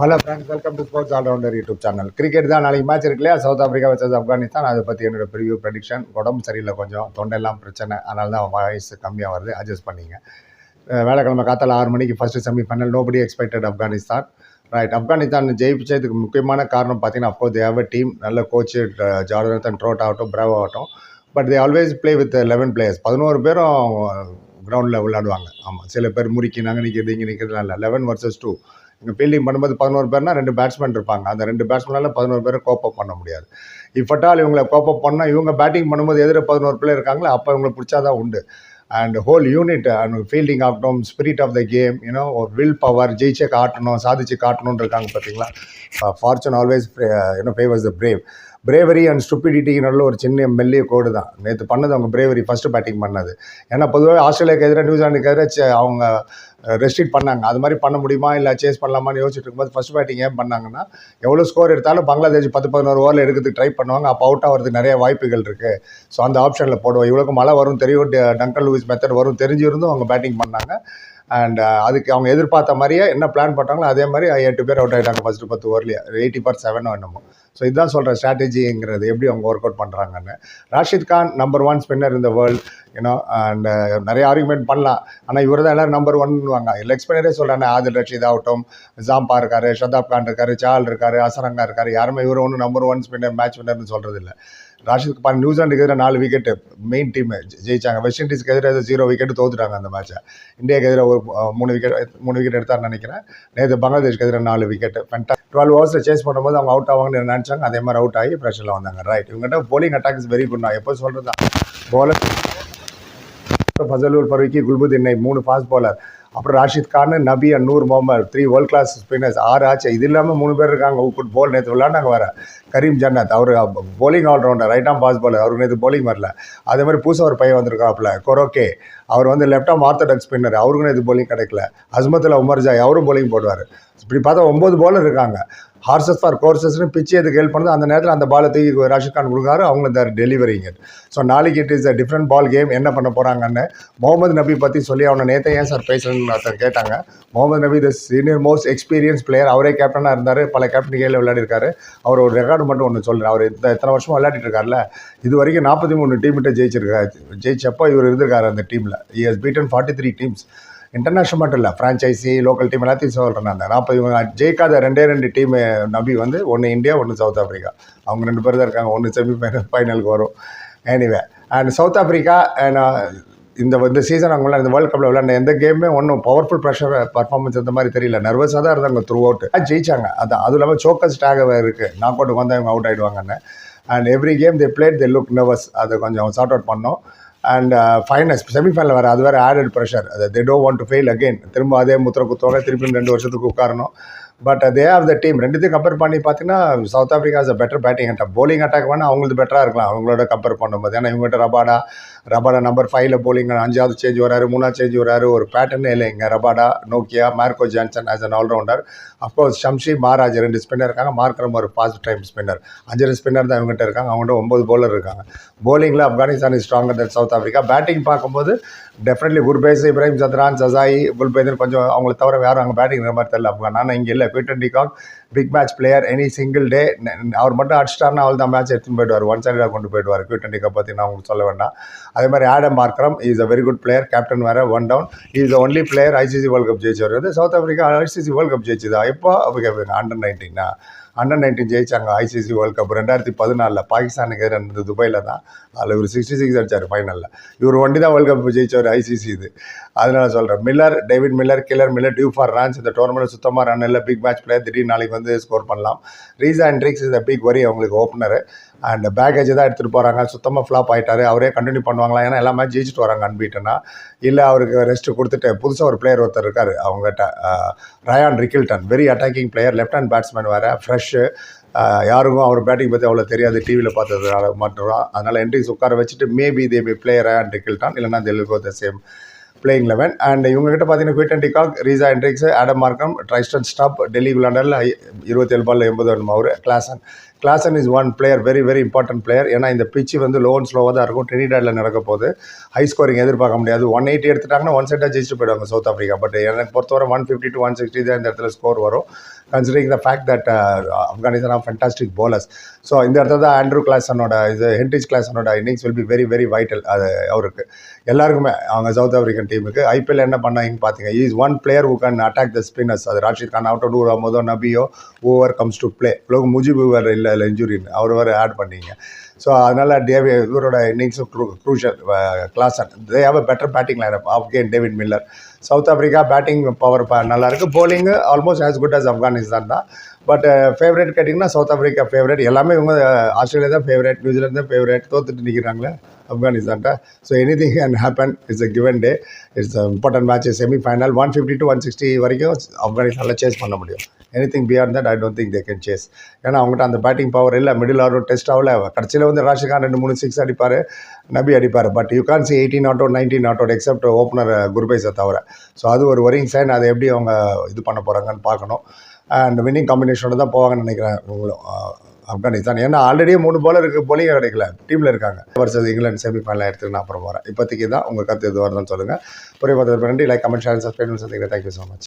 Hello friends welcome to sports allrounder YouTube channel cricket தான் நாளைக்கு match இருக்கு இல்லையா? சவுத் ஆஃப்ரிக்கா வச்சது ஆப்கானிஸ்தான் அதை பற்றி என்னோட ப்ரிவியூ ப்ரெடிக்ஷன் உடம்பு சரியில்லை கொஞ்சம். தொண்டெல்லாம் பிரச்சனை. அதனால தான் வாய்ஸ் கம்மியாக வருது. அட்ஜஸ்ட் பண்ணிங்க. வேலைக்கிழமை காத்தால ஆறு மணிக்கு first semi final nobody expected Afghanistan right Afghanistan ஜெயிப்பிச்சதுக்கு முக்கியமான காரணம் பார்த்தீங்கன்னா அஃப்கோர்ஸ் தேவ டீம் நல்ல கோச்சு ஜார்தன் ட்ரோட் ஆகட்டும் பிரேவ் ஆகட்டும். But they always play with eleven players பதினோரு பேரும் கிரவுண்டில் விளையாடுவாங்க. ஆமாம் சில பேர் முறிக்கினாங்க நிற்கிறது இங்கே நிற்கிறதுலாம் இல்லை. லெவன் வர்சஸ் டூ இங்கே ஃபீல்டிங் பண்ணும்போது பதினோரு பேர்னா ரெண்டு பேட்ஸ்மேன் இருப்பாங்க. அந்த ரெண்டு பேட்ஸ்மேனால் பதினோரு பேரை கோப்பப் பண்ண முடியாது. இஃபட்டால் இவங்களை கோப்பப் பண்ணால் இவங்க பேட்டிங் பண்ணும்போது எதிர பதினோரு பிளேயர் இருக்காங்களோ அப்போ இவங்களை பிடிச்சாதான் உண்டு. And whole unit and fielding ஆகட்டும் spirit of the game you know will power ஜெயிச்சே காட்டணும் சாதிச்சு காட்டணும்னு இருக்காங்க பார்த்தீங்களா fortune always you know favours the brave bravery and ஸ்டூபிடிட்டிக்கு நல்ல ஒரு சின்ன மெல்லிய கோடு தான். நேற்று பண்ணது அவங்க பிரேவரி ஃபஸ்ட்டு பேட்டிங் பண்ணது. ஏன்னா பொதுவாக ஆஸ்திரேலியாவுக்கு எதிராக நியூசிலாண்டுக்கு எதிராக சே- அவங்க ரெஸ்ட்ரிக்ட் பண்ணாங்க. அது மாதிரி பண்ண முடியுமா? இல்லை சேஸ் பண்ணலாமான்னு யோசிச்சுட்டு இருக்கும்போது ஃபஸ்ட் பேட்டிங் ஏன் பண்ணாங்கன்னா எவ்வளோ ஸ்கோர் எடுத்தாலும் பங்களாதேஷ் பத்து பதினோரு ஓவரில் எடுக்கிறதுக்கு ட்ரை பண்ணுவாங்க. அப்போ அவுட் ஆகிறதுக்கு நிறைய வாய்ப்புகள் இருக்குது ஸோ அந்த ஆப்ஷனில் போடுவோம். இவ்வளோக்கு மழை வரும் தெரியும். டங்கல் டங்கன் லூயிஸ் மெத்தட் வரும் தெரிஞ்சிருந்தும் அவங்க பேட்டிங் பண்ணாங்க. அண்ட் அதுக்கு அவங்க எதிர்பார்த்த மாதிரியே என்ன பிளான் பண்ணுறாங்களோ அதே மாதிரி எட்டு பேர் அவுட் ஆகிட்டாங்க ஃபஸ்ட்டு பத்து ஓவர்லேயே எயிட்டி பார் செவனோ என்னமோ. ஸோ இதுதான் சொல்கிறேன் ஸ்ட்ராட்டஜிங்கிறது எப்படி அவங்க ஒர்க் அவுட் பண்ணுறாங்கன்னு Rashid Khan number one spinner இந்த வேர்ல்டு யூனோ அண்ட் நிறைய ஆர்குமெண்ட் பண்ணலாம். ஆனால் இவர் தான் எல்லோரும் நம்பர் ஒன்னுவாங்க லெக் ஸ்பின்னரே சொல்கிறாங்க ஆதில் ரஷீத் ஆகட்டும் ஜாம்பா இருக்காரு ஷதாப் கான் இருக்காரு சால் இருக்காரு அசரங்கா இருக்காரு யாருமே இவர் ஒன்றும் நம்பர் ஒன் ஸ்பின்னர் மேட்ச் வின்னர்னு சொல்கிறது இல்லை ராஷித் கான் நியூசிலாண்டுக்கு எதிராக நாலு விக்கெட்டு மெயின் டீம் ஜெயிச்சாங்க. வெஸ்ட் இண்டீஸ்க்கு எதிராக ஜீரோ விக்கெட் தோத்துட்டாங்க அந்த மேட்ச்சை இந்தியாவுக்கு எதிராக ஒரு மூணு விக்கெட் மூணு விக்கெட் எடுத்தார்னு நினைக்கிறேன். நேற்று பங்களாதேஷ்க்கு எதிராக நாலு விக்கெட்டு ஃபென்டா டுவெல் ஹவர்ஸில் சேஸ் பண்ணும்போது அவங்க அவுட் ஆவாங்கன்னு நினச்சாங்க? அதே மாதிரி அவுட் ஆகி ப்ரெஷரில் வந்தாங்க. ரைட் இவங்ககிட்ட bowling attack is very good நான் எப்போ சொல்கிறது தான் bowler ஃபசலூர் பருவிக்கு குல்புதீன் இன்னை மூணு ஃபாஸ்ட் bowler. அப்புறம் Rashid Khan Nabi and Noor Mohammad three world class spinners ஆறு ஆச்சு. இது இல்லாமல் மூணு பேர் இருக்காங்க. who போல் நேற்று விளையாண்டாங்க வர கரீம் ஜன்னத் அவர் bowling allrounder right arm fast bowler அவருக்கு நேற்று போலிங் வரல. அதே மாதிரி புதுசாக ஒரு பையன் வந்திருக்காப்புல கொரோக்கே அவர் வந்து லெஃப்ட் ஆம் ஆர்த்தடாக்ஸ் ஸ்பின்னர் அவருக்கும் நேற்று போலிங் கிடைக்கல. அஸ்மத்தில் உமர் ஜாய் அவரும் போலிங் போடுவார். இப்படி பார்த்தா ஒம்பது பாலர் இருக்காங்க. ஹார்சஸ் ஃபார் கோர்சஸ்னு பிச்சு எதுக்கு ஹெல்ப் பண்ணுது அந்த நேரத்தில் அந்த பாலை தூக்கி ராஷித் கான் கொடுக்காரு அவங்க தர் டெலிவரிங்க ஸோ நாளைக்கு it is a different ball game என்ன பண்ண போகிறாங்கன்னு முகமது நபி பற்றி சொல்லி அவனை நேற்று ஏன் சார் பேசுகிறேன் கேப்டன் ஒருத்தர் கேட்டாங்க Mohammad Nabi the senior most experience player அவரே கேப்டனாக இருந்தார் பல கேப்டன் கீழே விளையாடிருக்காரு. அவர் ஒரு ரெக்கார்டு மட்டும் ஒன்று சொல்கிறேன் அவர் இந்த எத்தனை வருஷமா விளையாடிட்டு இருக்கார்ல? இது வரைக்கும் நாற்பத்தி மூணு டீம்கிட்ட ஜெயிச்சிருக்காரு ஜெயிச்சப்போ இவர் இருந்திருக்காரு அந்த டீமில் இ பீட்டன் ஃபார்ட்டி த்ரீ டீம்ஸ் இன்டர்நேஷனல் மட்டும் இல்லை ஃப்ரான்ச்சைசி லோக்கல் டீம் எல்லாத்தையும் சொல்கிறேன் நான். நாற்பது இவங்க ஜெயிக்காத ரெண்டே ரெண்டு டீம் நபி வந்து ஒன்று இந்தியா ஒன்று சவுத் ஆஃப்ரிக்கா அவங்க ரெண்டு பேர் தான் இருக்காங்க. ஒன்று செமி ஃபைனல் ஃபைனலுக்கு வரும் anyway and South Africa and இந்த இந்த சீசன் அவங்களாம் இந்த வேர்ல்ட் கப்பில் விளையாண்ட எந்த கேமுமே ஒன்றும் பவர்ஃபுல் ப்ரெஷர் பர்ஃபார்மன்ஸ் அந்த மாதிரி தெரியல. நர்வஸாக தான் இருந்தாங்க த்ரூ அவுட் ஜெயிச்சாங்க. அது அதுவும் இல்லாமல் சோக்கஸ் டேக் இருக்குது நாக் அவுட்டுக்கு வந்து அவங்க out ஆகிடுவாங்கன்னு and every game they played they look nervous அதை கொஞ்சம் சார்ட் அவுட் பண்ணோம். அண்ட் ஃபைனல் செமிஃபைனல் வேறு அது வேறு ஆடட் ப்ரெஷர் அது they to want to fail again திரும்ப அதே முத்திர குத்துவாங்க திருப்பி ரெண்டு வருஷத்துக்கு உட்காரணும். But they are the team ரெண்டுத்தையும் கம்பேர் பண்ணி பார்த்தீங்கன்னா South Africa is a better batting attack bowling attack வேணால் அவங்களுக்கு பெட்டராக இருக்கலாம். அவங்களோட கம்பேர் பண்ணும்போது. ஏன்னா இவங்ககிட்ட ரபாடா ரபாடா நம்பர் ஃபைவ்ல போலிங் அஞ்சாவது சேஞ்ச் வராரு மூணாவது சேஞ்ச் வராரு. ஒரு பேட்டர்னே இல்லை இங்கே. Rabada Nokia Marco Jansen as an allrounder of course Shamsi Maharaj ரெண்டு ஸ்பின்னர் இருக்காங்க. மார்க்கரம் ஒரு பாஸ்ட் டைம் ஸ்பின்னர் அஞ்சு ஸ்பின்னர் தான் இவங்ககிட்ட இருக்காங்க. அவங்ககிட்ட ஒம்பது போலர் இருக்காங்க. போலிங்கில் Afghanistan is stronger than South Africa batting பார்க்கும்போது டெஃபினெட்லி குர்பேஸ் இப்ராஹிம் சத்ரான் சசாயி குல்பேதர் கொஞ்சம் அவங்களை தவிர வேறு அங்கே பேட்டிங் மாதிரி தெரியல. ஆப்கான் ஆனால் இங்கே இல்லை. Quinton de Kock big match player any single day அவர் மட்டும் அடிச்சிட்டார்னா அவள் தான் மேட்ச் எடுத்துன்னு போயிடுவார். ஒன் சைடாக கொண்டு போயிடுவார் குவிட்டன் டிகாக் பற்றி நான் உங்களுக்கு சொல்ல வேண்டாம். அதே மாதிரி Aiden Markram is a very good player captain வேறு one down is only player ICC world cup ஜெயிச்சு வருது South Africa ICC world cup ஜெயிச்சதா? இப்போ அண்டர் நைன்டீனா அண்டர் நைன்டீன் ஜெயிச்சாங்க ஐசிசி வேர்ல்ட் கப் ரெண்டாயிரத்தி பதினாலில் பாகிஸ்தானுக்கு எதிராக இருந்தது துபாயில் தான். அதில் இவர் சிக்ஸ்டி சிக்ஸ் அடித்தார் ஃபைனலில் இவர் ஒண்டி தான் வேர்ல்ட் கப் ஜெயிச்சவர் ஐசிசி இது. அதனால சொல்கிறேன் Miller David Miller killer Miller due for runs இந்த டோர்னமெண்ட் சுத்தமாக ரன் இல்லை பிக் மேட்ச் பிளேயர் திடீர்னு நாளைக்கு வந்து ஸ்கோர் பண்ணலாம். ரீசா அண்ட்ரிக்ஸ் இஸ் த பிக் வரி அவங்களுக்கு ஓப்பனர் அண்ட் பேக்கேஜ் தான் எடுத்துகிட்டு போகிறாங்க சுத்தமாக ஃப்ளாப் ஆகிட்டாரு அவரே கண்டினியூ பண்ணுவாங்களா? ஏன்னா எல்லாமே ஜெயிச்சுட்டு வராங்க அன்பீட்டனா. இல்லை அவருக்கு ரெஸ்ட் கொடுத்துட்டு புதுசாக ஒரு பிளேயர் ஒருத்தர் இருக்கார். அவங்ககிட்ட Ryan Rickelton very attacking player left hand batsman வேறு. ஃப்ரெஷ்ஷு யாருக்கும் அவர் பேட்டிங் பற்றி அவ்வளோ தெரியாது. டிவியில் பார்த்ததுனால மட்டும் அதனால் என்ட்ரிஸ் உட்கார வச்சுட்டு maybe they be player Ryan Rickelton இல்லைனா தெலுங்கோ the same playing eleven and இவங்ககிட்ட பார்த்தீங்கன்னா Quinton de Kock Reeza Hendricks Aiden Markram Tristan Stubbs Delhi விளாண்டரில் இருபத்தேழு பால் எண்பது வேணும் அவர் Klaasen Klaasen is one player very very important player ஏன்னா இந்த பிச்சு வந்து லோ அண்ட் ஸ்லோவாக தான் இருக்கும். டெனிடாடில் நடக்க போகுது. ஹை ஸ்கோரிங் எதிர்பார்க்க முடியாது. ஒன் எயிட்டி எடுத்துட்டாங்கன்னா ஒன் செட்டாக ஜெயிச்சுட்டு போயிடுவாங்க சவுத் ஆஃப்ரிக்கா பட் எனக்கு பொறுத்தவரை one fifty to one sixty தான் இந்த இடத்துல ஸ்கோர் வரும். Considering the fact that Afghanistan of fantastic bowlers so இந்த இடத்துல தான் ஆண்ட்ரூ கிளாஸனோட இது Heinrich கிளாஸனோட innings will be very very vital அது அவருக்கு. எல்லாருக்குமே அவங்க சவுத் ஆஃப்ரிக்கன் டீமுக்கு ஐபிஎல் என்ன பண்ணாங்கன்னு பார்த்தீங்க is one player who can attack the spinners அது ராஷித் கான் அவுட் டூர் ஆகும்போதோ நபியோ ஓவர் கம்ஸ் டு பிளே லோக் முஜிபு வேறு இல்லை அதில் இன்ஜுரின்னு அவர் வேறு ஆட் பண்ணீங்க. ஸோ அதனால் டேவி இவரோட இன்னிங்ஸும் crew crucial Klaasen they have a better batting lineup of can David Miller South Africa batting power நல்லா இருக்குது bowling almost as good as Afghanistan தான். பட் ஃபேவரேட் கேட்டிங்கன்னா சவுத் ஆஃப்ரிக்கா ஃபேவரேட் எல்லாமே இவங்க ஆஸ்திரேலியா தான் ஃபேவரேட் நியூசிலாந்து தான் favourite தோத்துட்டு நிற்கிறாங்களே ஆப்கானிஸ்தான்ட்ட so any thing can happen it's a given day it's important match semi final one fifty to one sixty வரைக்கும் ஆப்கானிஸ்தானில் சேஸ் பண்ண முடியும். Any thing beyond that I don't think they can chase ஏன்னா அவங்ககிட்ட அந்த batting power இல்லை. Middle order test ஆகல. கடைசியில் வந்து ராஷிகான் ரெண்டு மூணு சிக்ஸ் அடிப்பார். நபி அடிப்பார். But you can see eighteen not out nineteen not out except opener குர்பைஸை தவிர. ஸோ அது ஒரு ஒரிங் சைன் அதை எப்படி அவங்க இது பண்ண போகிறாங்கன்னு பார்க்கணும். அண்ட் வின்னிங் காம்பினேஷனோட தான் போவாங்கன்னு நினைக்கிறேன். உங்களும் ஆப்கானிஸ்தான். ஏன்னா ஆல்ரெடியே மூணு பாலருக்கு போலிங்க கிடைக்கல. டீமில் இருக்காங்க. வருஷம் இங்கிலாந்து செமிஃபைனல் எடுத்துட்டு நான் அப்புறம் போகிறேன் இப்போதைக்கு தான் உங்கள் கருத்து எதுவாக இருந்தாலும் சொல்லுங்கள் புரிய பார்த்து நன்றி லைக் கமெண்ட் ஷேர் சப்ஸ்கிரைப் பண்ணுங்க தேங்க்யூ ஸோ மச்